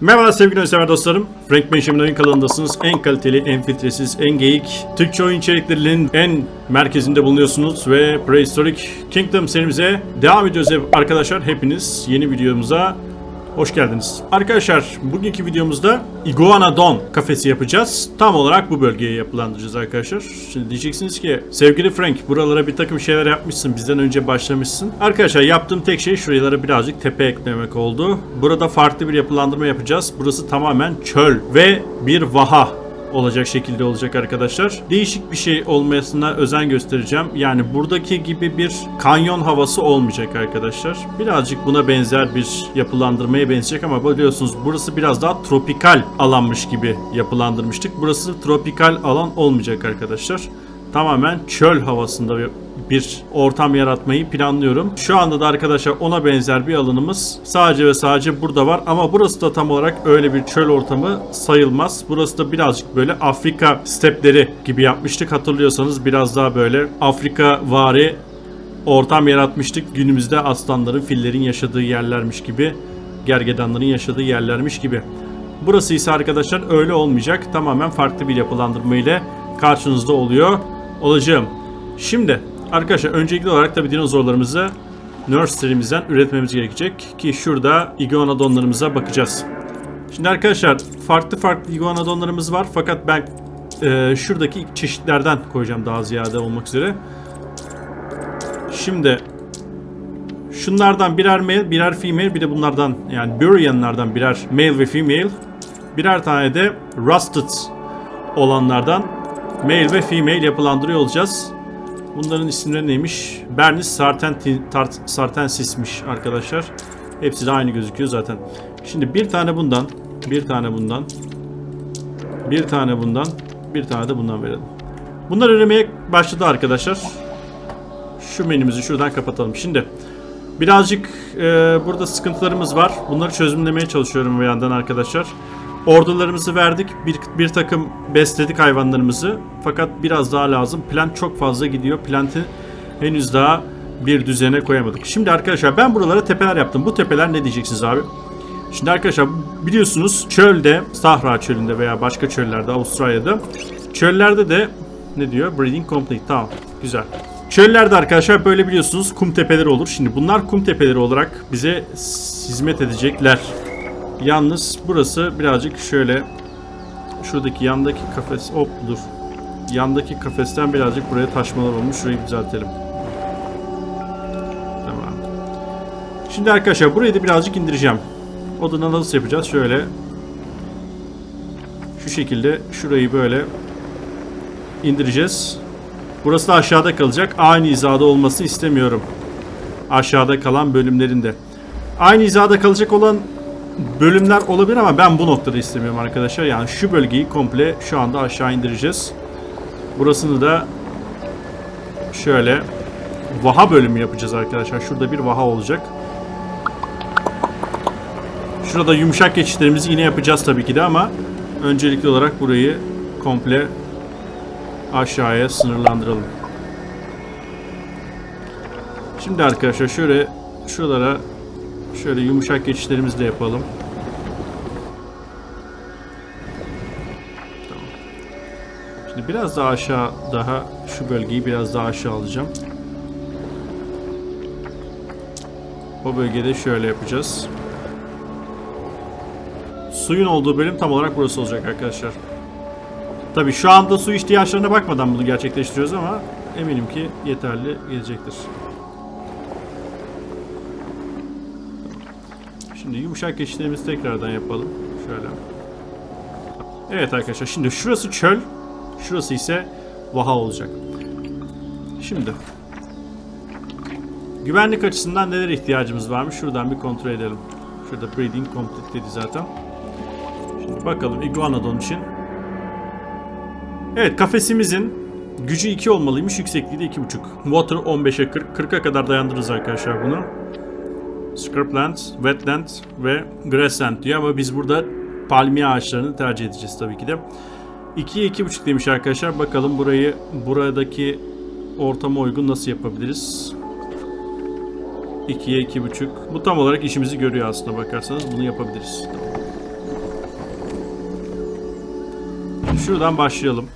Merhaba sevgili oyunsever dostlarım. Frank Benjamin oyun kanalındasınız. En kaliteli, en filtresiz, en geyik, Türkçe oyun içeriklerinin en merkezinde bulunuyorsunuz ve Prehistoric Kingdom serimize devam ediyoruz arkadaşlar. Hepiniz yeni videomuza hoş geldiniz. Arkadaşlar bugünkü videomuzda Iguanodon kafesi yapacağız. Tam olarak bu bölgeye yapılandıracağız arkadaşlar. Şimdi diyeceksiniz ki sevgili Frank buralara bir takım şeyler yapmışsın. Bizden önce başlamışsın. Arkadaşlar yaptığım tek şey şuralara birazcık tepe eklemek oldu. Burada farklı bir yapılandırma yapacağız. Burası tamamen çöl ve bir vaha olacak şekilde olacak arkadaşlar. Değişik bir şey olmasına özen göstereceğim. Yani buradaki gibi bir kanyon havası olmayacak arkadaşlar. Birazcık buna benzer bir yapılandırmaya benzeyecek ama biliyorsunuz burası biraz daha tropikal alanmış gibi yapılandırmıştık. Burası tropikal alan olmayacak arkadaşlar. Tamamen çöl havasında bir ortam yaratmayı planlıyorum. Şu anda da arkadaşlar ona benzer bir alanımız sadece ve sadece burada var ama burası da tam olarak öyle bir çöl ortamı sayılmaz. Burası da birazcık böyle Afrika stepleri gibi yapmıştık. Hatırlıyorsanız biraz daha böyle Afrika vari ortam yaratmıştık. Günümüzde aslanların, fillerin yaşadığı yerlermiş gibi, gergedanların yaşadığı yerlermiş gibi. Burası ise arkadaşlar öyle olmayacak. Tamamen farklı bir yapılandırma ile karşınızda oluyor olacağım. Şimdi arkadaşlar öncelikli olarak tabii dinozorlarımızı nursery'mizden üretmemiz gerekecek ki şurada iguanodonlarımıza bakacağız. Şimdi arkadaşlar farklı farklı iguanodonlarımız var fakat ben e, şuradaki çeşitlerden koyacağım daha ziyade olmak üzere. Şimdi şunlardan birer male, birer female, bir de bunlardan yani Buryanlardan birer male ve female, birer tane de rusted olanlardan male ve female yapılandırıyor olacağız. Bunların isimleri neymiş? Bernis Sartensis'miş arkadaşlar. Hepsi de aynı gözüküyor zaten. Şimdi bir tane bundan, bir tane bundan, bir tane bundan, bir tane de bundan verelim. Bunlar üremeye başladı arkadaşlar. Şu menümüzü şuradan kapatalım. Şimdi birazcık e, burada sıkıntılarımız var. Bunları çözümlemeye çalışıyorum bir yandan arkadaşlar. Ordularımızı verdik. Bir, bir takım besledik hayvanlarımızı. Fakat biraz daha lazım. Plant çok fazla gidiyor. Plantı henüz daha bir düzene koyamadık. Şimdi arkadaşlar ben buralara tepeler yaptım. Bu tepeler ne diyeceksiniz abi? Şimdi arkadaşlar biliyorsunuz çölde, Sahra çölünde veya başka çöllerde Avustralya'da çöllerde de ne diyor? Breeding complete. Tamam. Güzel. Çöllerde arkadaşlar böyle biliyorsunuz kum tepeleri olur. Şimdi bunlar kum tepeleri olarak bize hizmet edecekler. Yalnız burası birazcık şöyle şuradaki yandaki kafes hop dur. Yandaki kafesten birazcık buraya taşmalar olmuş. Şurayı düzeltelim. Tamam. Şimdi arkadaşlar burayı da birazcık indireceğim. O da nasıl yapacağız? Şöyle şu şekilde şurayı böyle indireceğiz. Burası da aşağıda kalacak. Aynı hizada olmasını istemiyorum. Aşağıda kalan bölümlerinde. Aynı hizada kalacak olan bölümler olabilir ama ben bu noktada istemiyorum arkadaşlar. Yani şu bölgeyi komple şu anda aşağı indireceğiz. Burasını da şöyle vaha bölümü yapacağız arkadaşlar. Şurada bir vaha olacak. Şurada yumuşak geçişlerimizi yine yapacağız tabii ki de ama öncelikli olarak burayı komple aşağıya sınırlandıralım. Şimdi arkadaşlar şöyle şuralara şöyle yumuşak geçişlerimizi de yapalım. Tamam. Şimdi biraz daha aşağı daha şu bölgeyi biraz daha aşağı alacağım. O bölgede şöyle yapacağız. Suyun olduğu bölüm tam olarak burası olacak arkadaşlar. Tabi şu anda su ihtiyaçlarına bakmadan bunu gerçekleştiriyoruz ama eminim ki yeterli gelecektir. Yumuşak geçişlerimizi tekrardan yapalım. Şöyle. Evet arkadaşlar şimdi şurası çöl. Şurası ise vaha olacak. Şimdi. Güvenlik açısından neler ihtiyacımız varmış? Şuradan bir kontrol edelim. Şurada breeding complete dedi zaten. Şimdi bakalım iguanodon için. Evet kafesimizin gücü 2 olmalıymış. Yüksekliği de 2.5. Water 15'e 40. 40'a kadar dayandırırız arkadaşlar bunu. Scrublands, Wetlands ve Grassland diyor ama biz burada palmiye ağaçlarını tercih edeceğiz tabii ki de. 2'ye 2.5 demiş arkadaşlar. Bakalım burayı buradaki ortama uygun nasıl yapabiliriz? 2'ye 2.5. Bu tam olarak işimizi görüyor aslında bakarsanız. Bunu yapabiliriz. Şuradan başlayalım.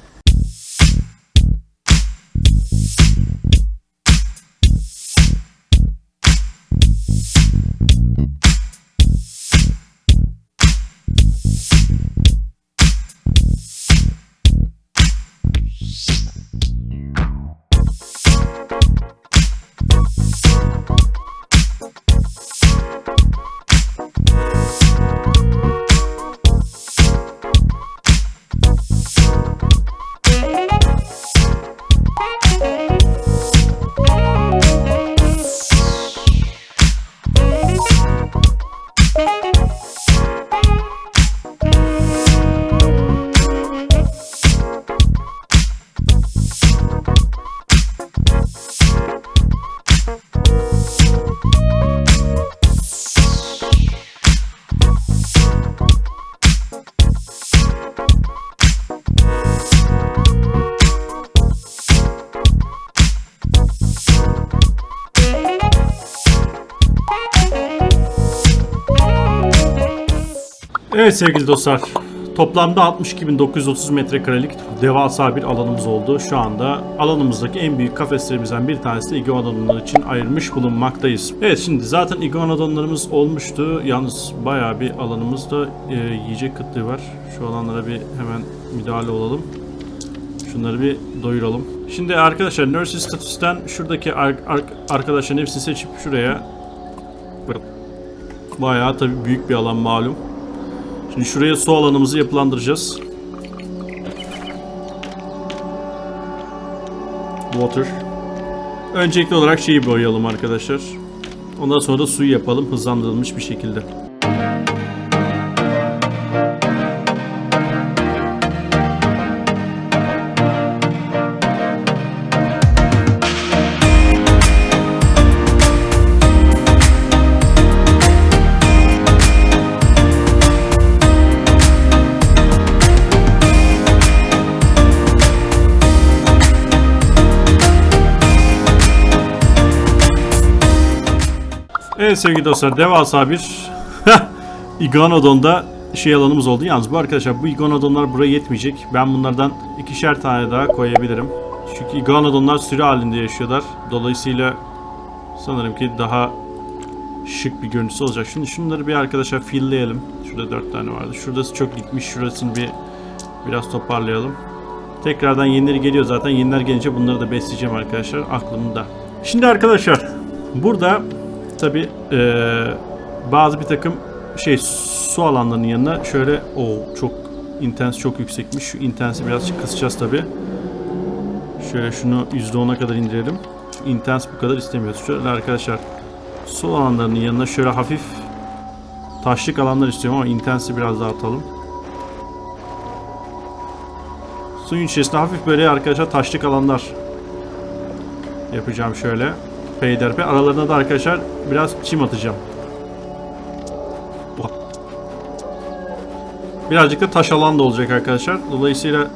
Evet sevgili dostlar. Toplamda 62.930 metrekarelik devasa bir alanımız oldu. Şu anda alanımızdaki en büyük kafeslerimizden bir tanesi de iguanodonlar için ayırmış bulunmaktayız. Evet şimdi zaten iguanodonlarımız olmuştu. Yalnız bayağı bir alanımızda e, yiyecek kıtlığı var. Şu alanlara bir hemen müdahale olalım. Şunları bir doyuralım. Şimdi arkadaşlar Nurse statüsten şuradaki ar- ar- arkadaşların hepsini seçip şuraya Bayağı tabii büyük bir alan malum. Şimdi şuraya su alanımızı yapılandıracağız. Water. Öncelikli olarak şeyi boyayalım arkadaşlar. Ondan sonra da suyu yapalım hızlandırılmış bir şekilde. Evet sevgili dostlar devasa bir Iguanodon'da şey alanımız oldu. Yalnız bu arkadaşlar bu Iguanodonlar buraya yetmeyecek. Ben bunlardan ikişer tane daha koyabilirim. Çünkü Iguanodonlar sürü halinde yaşıyorlar. Dolayısıyla sanırım ki daha şık bir görüntüsü olacak. Şimdi şunları bir arkadaşlar filleyelim. Şurada dört tane vardı. Şurası çok gitmiş. Şurasını bir biraz toparlayalım. Tekrardan yenileri geliyor zaten. Yeniler gelince bunları da besleyeceğim arkadaşlar. Aklımda. Şimdi arkadaşlar burada tabi bazı bir takım şey su alanlarının yanına şöyle o çok intens çok yüksekmiş. Şu intensi birazcık kısacağız tabi. Şöyle şunu %10'a kadar indirelim. İntens bu kadar istemiyoruz. Şöyle arkadaşlar su alanlarının yanına şöyle hafif taşlık alanlar istiyorum ama intensi biraz daha atalım. Suyun içerisinde hafif böyle arkadaşlar taşlık alanlar yapacağım şöyle peyderpey. Aralarına da arkadaşlar biraz çim atacağım. Birazcık da taş alan da olacak arkadaşlar. Dolayısıyla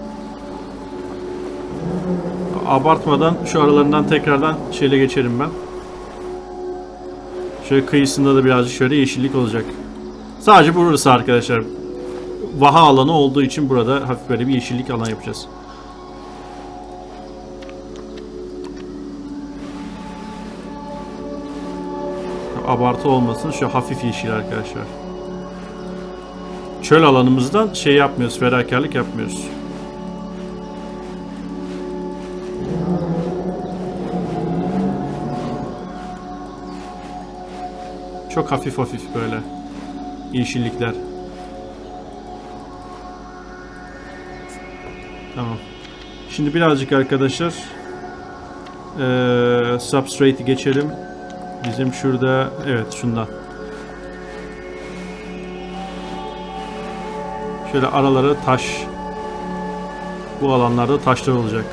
abartmadan şu aralarından tekrardan şeyle geçerim ben. Şöyle kıyısında da birazcık şöyle yeşillik olacak. Sadece burası arkadaşlar. Vaha alanı olduğu için burada hafif böyle bir yeşillik alan yapacağız. Abartı olmasın. Şu hafif yeşil arkadaşlar. Çöl alanımızdan şey yapmıyoruz. Ferakarlık yapmıyoruz. Çok hafif hafif böyle. Yeşillikler. Tamam. Şimdi birazcık arkadaşlar ee, substrate'i geçelim. Bizim şurada evet şundan. Şöyle aralara taş bu alanlarda taşlar olacak.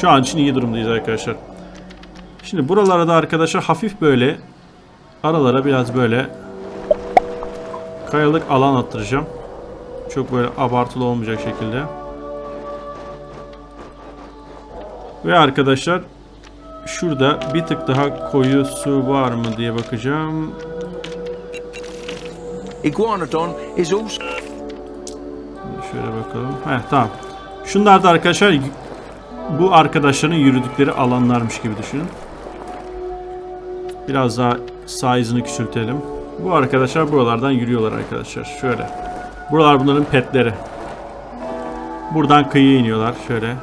Şu an için iyi durumdayız arkadaşlar. Şimdi buralara da arkadaşlar hafif böyle aralara biraz böyle kayalık alan attıracağım. Çok böyle abartılı olmayacak şekilde. Ve arkadaşlar şurada bir tık daha koyu su var mı diye bakacağım. Iguanodon is also Şöyle bakalım. Heh tamam. Şunlar da arkadaşlar bu arkadaşların yürüdükleri alanlarmış gibi düşünün. Biraz daha size'ını küçültelim. Bu arkadaşlar buralardan yürüyorlar arkadaşlar. Şöyle. Buralar bunların petleri. Buradan kıyıya iniyorlar. Şöyle.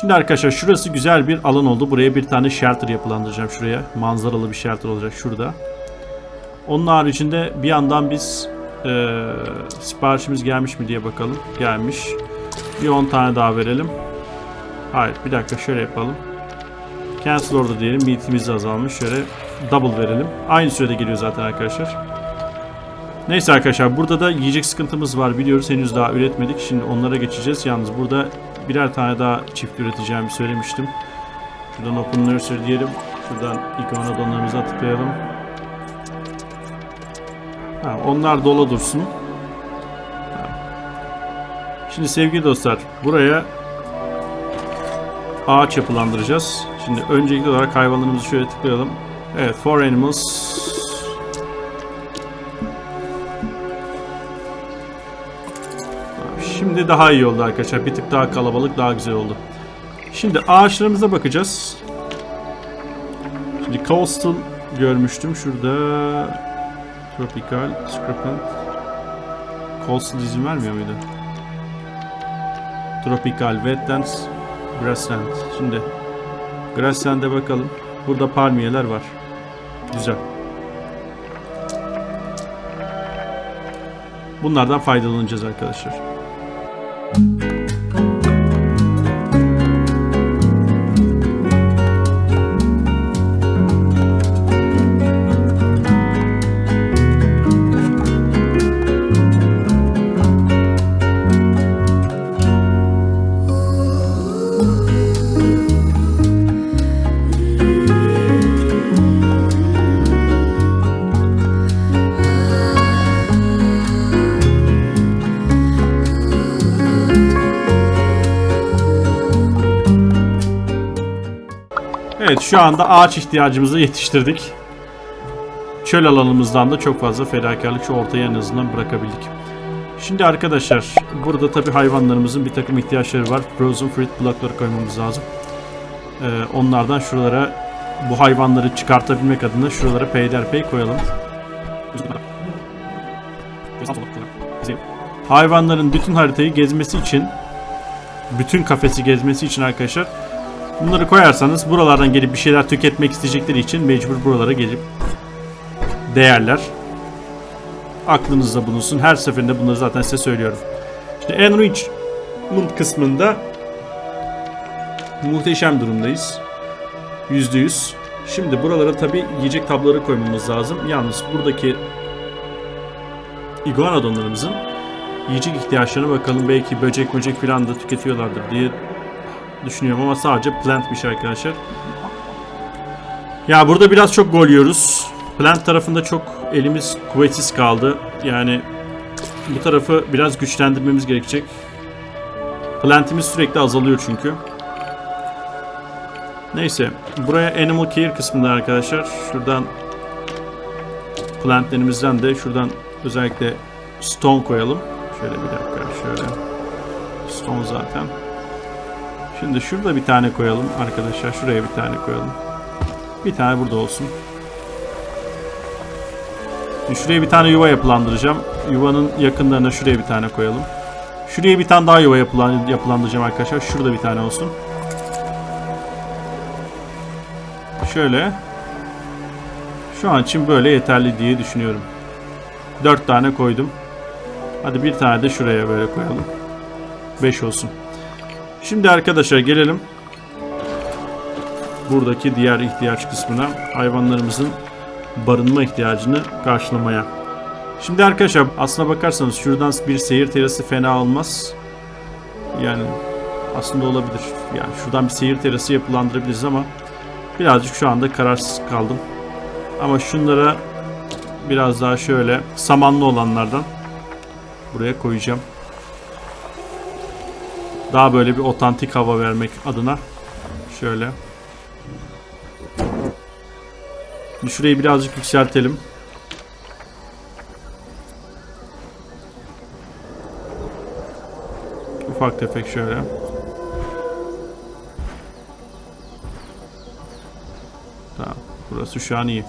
Şimdi arkadaşlar şurası güzel bir alan oldu. Buraya bir tane shelter yapılandıracağım şuraya. Manzaralı bir shelter olacak şurada. Onun haricinde bir yandan biz eee, siparişimiz gelmiş mi diye bakalım. Gelmiş. Bir 10 tane daha verelim. Hayır bir dakika şöyle yapalım. Cancel order diyelim. Meatimiz de azalmış. Şöyle double verelim. Aynı sürede geliyor zaten arkadaşlar. Neyse arkadaşlar burada da yiyecek sıkıntımız var biliyoruz. Henüz daha üretmedik. Şimdi onlara geçeceğiz. Yalnız burada birer tane daha çift üreteceğimi söylemiştim. Şuradan open nursery diyelim. Şuradan iguanodonlarımıza tıklayalım. Ha, onlar dolu dursun. Şimdi sevgili dostlar buraya ağaç yapılandıracağız. Şimdi öncelikli olarak hayvanlarımızı şöyle tıklayalım. Evet, for animals. Şimdi daha iyi oldu arkadaşlar. Bir tık daha kalabalık, daha güzel oldu. Şimdi ağaçlarımıza bakacağız. Şimdi coastal görmüştüm. Şurada Tropical, Scripent. Coastal izin vermiyor muydu? Tropical, Wetlands, Grassland. Şimdi Grassland'e bakalım. Burada palmiyeler var. Güzel. Bunlardan faydalanacağız arkadaşlar. Evet şu anda ağaç ihtiyacımızı yetiştirdik. Çöl alanımızdan da çok fazla fedakarlık şu ortaya en azından bırakabildik. Şimdi arkadaşlar burada tabi hayvanlarımızın bir takım ihtiyaçları var. Frozen fruit blockları koymamız lazım. Ee, onlardan şuralara bu hayvanları çıkartabilmek adına şuralara peyderpey koyalım. Hayvanların bütün haritayı gezmesi için bütün kafesi gezmesi için arkadaşlar Bunları koyarsanız buralardan gelip bir şeyler tüketmek isteyecekleri için mecbur buralara gelip değerler. Aklınızda bulunsun. Her seferinde bunları zaten size söylüyorum. İşte enrichment kısmında muhteşem durumdayız. %100. Şimdi buralara tabi yiyecek tabloları koymamız lazım. Yalnız buradaki iguanodonlarımızın yiyecek ihtiyaçlarına bakalım. Belki böcek böcek falan da tüketiyorlardır diye düşünüyorum ama sadece plantmiş arkadaşlar. Ya burada biraz çok gol yiyoruz. Plant tarafında çok elimiz kuvvetsiz kaldı. Yani bu tarafı biraz güçlendirmemiz gerekecek. Plantimiz sürekli azalıyor çünkü. Neyse. Buraya animal care kısmında arkadaşlar. Şuradan plantlerimizden de şuradan özellikle stone koyalım. Şöyle bir dakika. Şöyle. Stone zaten. Şimdi şurada bir tane koyalım arkadaşlar. Şuraya bir tane koyalım. Bir tane burada olsun. Şimdi şuraya bir tane yuva yapılandıracağım. Yuvanın yakınlarına şuraya bir tane koyalım. Şuraya bir tane daha yuva yapılan, yapılandıracağım arkadaşlar. Şurada bir tane olsun. Şöyle. Şu an için böyle yeterli diye düşünüyorum. 4 tane koydum. Hadi bir tane de şuraya böyle koyalım. 5 olsun. Şimdi arkadaşlar gelelim buradaki diğer ihtiyaç kısmına hayvanlarımızın barınma ihtiyacını karşılamaya. Şimdi arkadaşlar aslına bakarsanız şuradan bir seyir terası fena olmaz. Yani aslında olabilir. Yani şuradan bir seyir terası yapılandırabiliriz ama birazcık şu anda kararsız kaldım. Ama şunlara biraz daha şöyle samanlı olanlardan buraya koyacağım. Daha böyle bir otantik hava vermek adına şöyle. Şimdi şurayı birazcık yükseltelim. Ufak tefek şöyle. Tamam. Burası şu an iyi.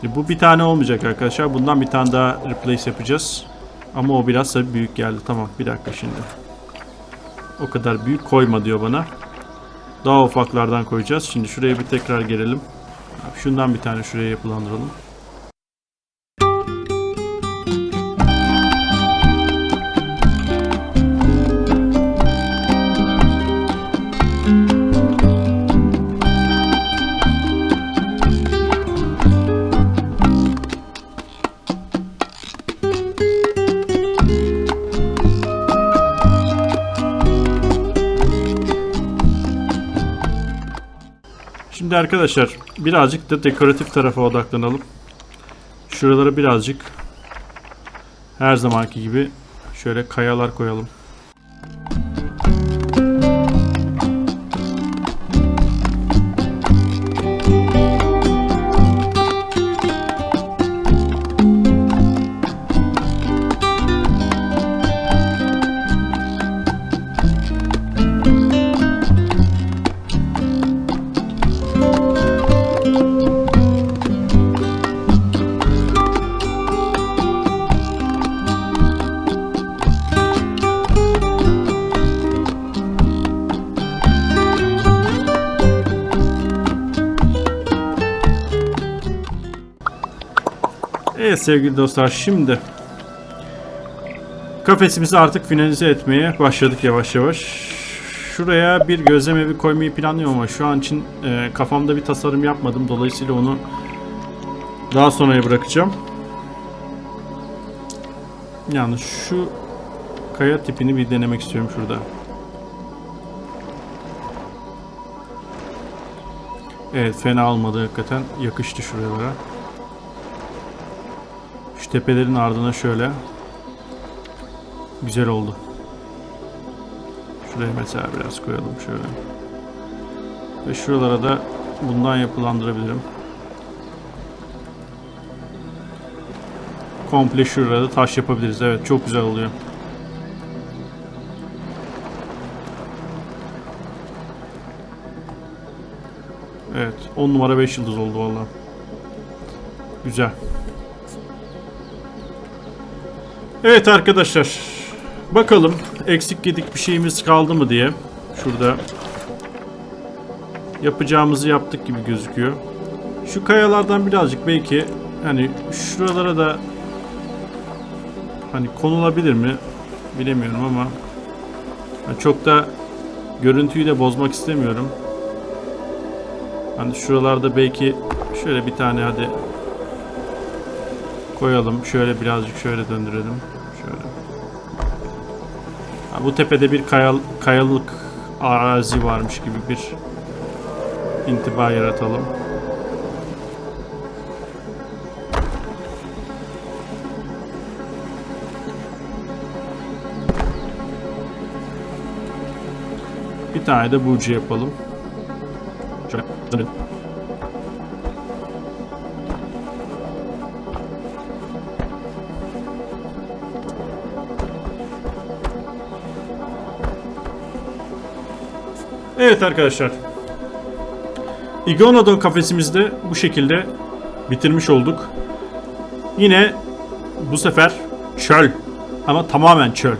Şimdi bu bir tane olmayacak arkadaşlar. Bundan bir tane daha replace yapacağız. Ama o biraz tabii büyük geldi. Tamam bir dakika şimdi. O kadar büyük koyma diyor bana. Daha ufaklardan koyacağız. Şimdi şuraya bir tekrar gelelim. Şundan bir tane şuraya yapılandıralım. Şimdi arkadaşlar birazcık da dekoratif tarafa odaklanalım. Şuralara birazcık her zamanki gibi şöyle kayalar koyalım. Evet sevgili dostlar şimdi kafesimizi artık finalize etmeye başladık yavaş yavaş. Şuraya bir gözlem evi koymayı planlıyorum ama şu an için e, kafamda bir tasarım yapmadım. Dolayısıyla onu daha sonraya bırakacağım. Yani şu kaya tipini bir denemek istiyorum şurada. Evet fena olmadı hakikaten. Yakıştı şuralara. Tepelerin ardına şöyle. Güzel oldu. Şuraya mesela biraz koyalım şöyle. Ve şuralara da bundan yapılandırabilirim. Komple şurada da taş yapabiliriz. Evet çok güzel oluyor. Evet 10 numara 5 yıldız oldu valla. Güzel. Evet arkadaşlar. Bakalım eksik gedik bir şeyimiz kaldı mı diye. Şurada yapacağımızı yaptık gibi gözüküyor. Şu kayalardan birazcık belki hani şuralara da hani konulabilir mi bilemiyorum ama hani çok da görüntüyü de bozmak istemiyorum. Hani şuralarda belki şöyle bir tane hadi koyalım. Şöyle birazcık şöyle döndürelim. Bu tepede bir kayal, kayalık arazi varmış gibi bir intiba yaratalım. Bir tane de burcu yapalım. Şöyle. Evet arkadaşlar. Iguanodon kafesimizde bu şekilde bitirmiş olduk. Yine bu sefer çöl ama tamamen çöl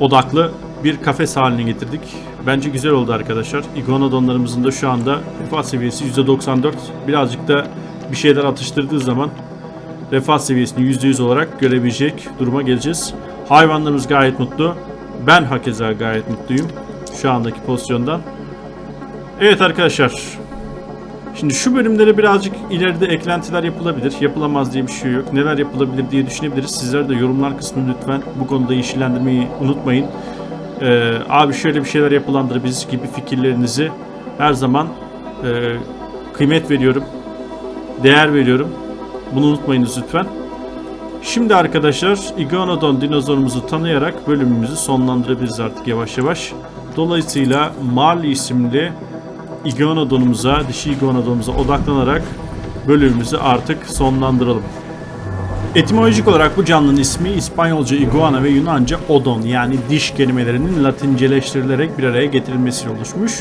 odaklı bir kafes haline getirdik. Bence güzel oldu arkadaşlar. Iguanodonlarımızın da şu anda refah seviyesi %94. Birazcık da bir şeyler atıştırdığı zaman refah seviyesini %100 olarak görebilecek duruma geleceğiz. Hayvanlarımız gayet mutlu. Ben hakeza gayet mutluyum şu andaki pozisyondan. Evet arkadaşlar. Şimdi şu bölümlere birazcık ileride eklentiler yapılabilir. Yapılamaz diye bir şey yok. Neler yapılabilir diye düşünebiliriz. Sizler de yorumlar kısmını lütfen bu konuda yeşillendirmeyi unutmayın. e, abi şöyle bir şeyler yapılandır biz gibi fikirlerinizi her zaman e, kıymet veriyorum. Değer veriyorum. Bunu unutmayınız lütfen. Şimdi arkadaşlar Iguanodon dinozorumuzu tanıyarak bölümümüzü sonlandırabiliriz artık yavaş yavaş. Dolayısıyla Marley isimli Iguanodon'umuza, dişi Iguanodon'umuza odaklanarak bölümümüzü artık sonlandıralım. Etimolojik olarak bu canlının ismi İspanyolca iguana ve Yunanca odon yani diş kelimelerinin latinceleştirilerek bir araya getirilmesiyle oluşmuş.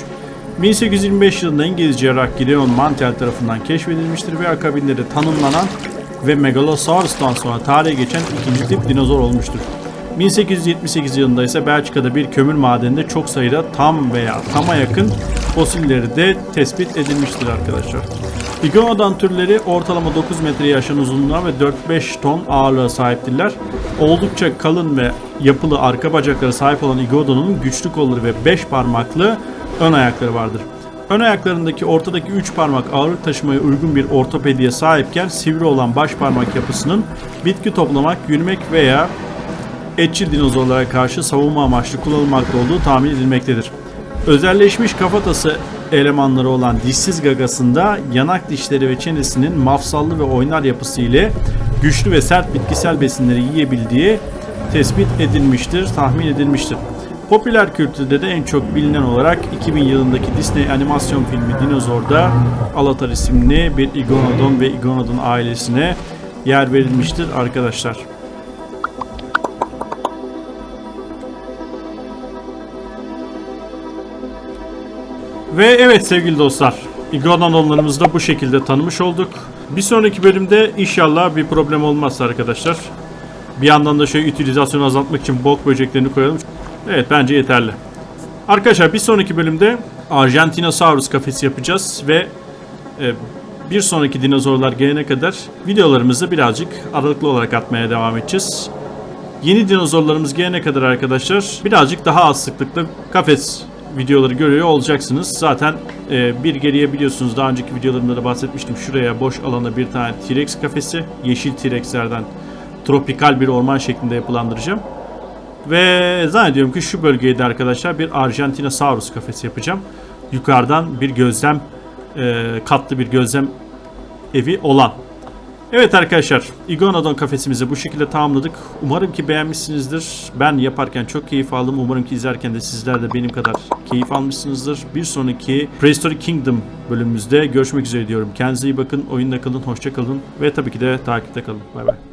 1825 yılında İngiliz cerrah Gideon Mantel tarafından keşfedilmiştir ve akabinde de tanımlanan ve Megalosaurus'tan sonra tarihe geçen ikinci tip dinozor olmuştur. 1878 yılında ise Belçika'da bir kömür madeninde çok sayıda tam veya tama yakın fosilleri de tespit edilmiştir arkadaşlar. Iguanodon türleri ortalama 9 metreye aşan uzunluğa ve 4-5 ton ağırlığa sahiptirler. Oldukça kalın ve yapılı arka bacaklara sahip olan Iguanodon'un güçlü kolları ve 5 parmaklı ön ayakları vardır. Ön ayaklarındaki ortadaki 3 parmak ağırlık taşımaya uygun bir ortopediye sahipken sivri olan baş parmak yapısının bitki toplamak, yürümek veya etçil dinozorlara karşı savunma amaçlı kullanılmakta olduğu tahmin edilmektedir. Özelleşmiş kafatası elemanları olan dişsiz gagasında yanak dişleri ve çenesinin mafsallı ve oynar yapısı ile güçlü ve sert bitkisel besinleri yiyebildiği tespit edilmiştir, tahmin edilmiştir. Popüler kültürde de en çok bilinen olarak 2000 yılındaki Disney animasyon filmi Dinozor'da Alatar isimli bir Iguanodon ve Iguanodon ailesine yer verilmiştir arkadaşlar. Ve evet sevgili dostlar, Iguanodonlarımızı da bu şekilde tanımış olduk. Bir sonraki bölümde inşallah bir problem olmazsa arkadaşlar. Bir yandan da şöyle utilizasyonu azaltmak için bok böceklerini koyalım. Evet bence yeterli. Arkadaşlar bir sonraki bölümde Argentinosaurus kafesi yapacağız ve e, bir sonraki dinozorlar gelene kadar videolarımızı birazcık aralıklı olarak atmaya devam edeceğiz. Yeni dinozorlarımız gelene kadar arkadaşlar birazcık daha az sıklıkla kafes videoları görüyor olacaksınız. Zaten e, bir geriye biliyorsunuz daha önceki videolarımda da bahsetmiştim. Şuraya boş alana bir tane T-Rex kafesi, yeşil T-Rex'lerden tropikal bir orman şeklinde yapılandıracağım. Ve zannediyorum ki şu bölgede arkadaşlar bir Argentinosaurus kafesi yapacağım. Yukarıdan bir gözlem e, katlı bir gözlem evi olan. Evet arkadaşlar Iguanodon kafesimizi bu şekilde tamamladık. Umarım ki beğenmişsinizdir. Ben yaparken çok keyif aldım. Umarım ki izlerken de sizler de benim kadar keyif almışsınızdır. Bir sonraki Prehistoric Kingdom bölümümüzde görüşmek üzere diyorum. Kendinize iyi bakın. Oyunda kalın. Hoşça kalın. Ve tabii ki de takipte kalın. Bay bay.